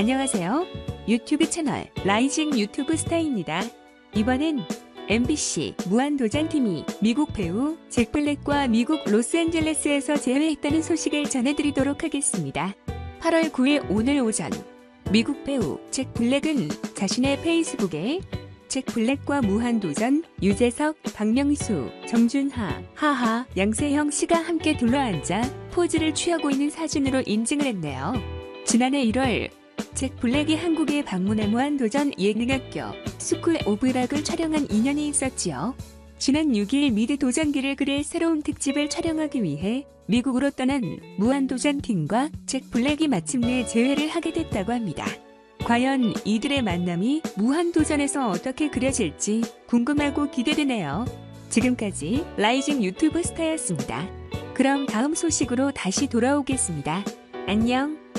안녕하세요. 유튜브 채널 라이징 유튜브 스타입니다. 이번엔 MBC 무한도전팀이 미국 배우 잭 블랙과 미국 로스앤젤레스에서 재회했다는 소식을 전해드리도록 하겠습니다. 8월 9일 오늘 오전 미국 배우 잭 블랙은 자신의 페이스북에 잭 블랙과 무한도전, 유재석, 박명수, 정준하, 하하, 양세형 씨가 함께 둘러앉아 포즈를 취하고 있는 사진으로 인증을 했네요. 지난해 1월 잭 블랙이 한국에 방문해 무한도전 예능학교 스쿨 오브 락을 촬영한 인연이 있었지요. 지난 6일 미드 도전기를 그릴 새로운 특집을 촬영하기 위해 미국으로 떠난 무한도전 팀과 잭 블랙이 마침내 재회를 하게 됐다고 합니다. 과연 이들의 만남이 무한도전에서 어떻게 그려질지 궁금하고 기대되네요. 지금까지 라이징 유튜브 스타였습니다. 그럼 다음 소식으로 다시 돌아오겠습니다. 안녕!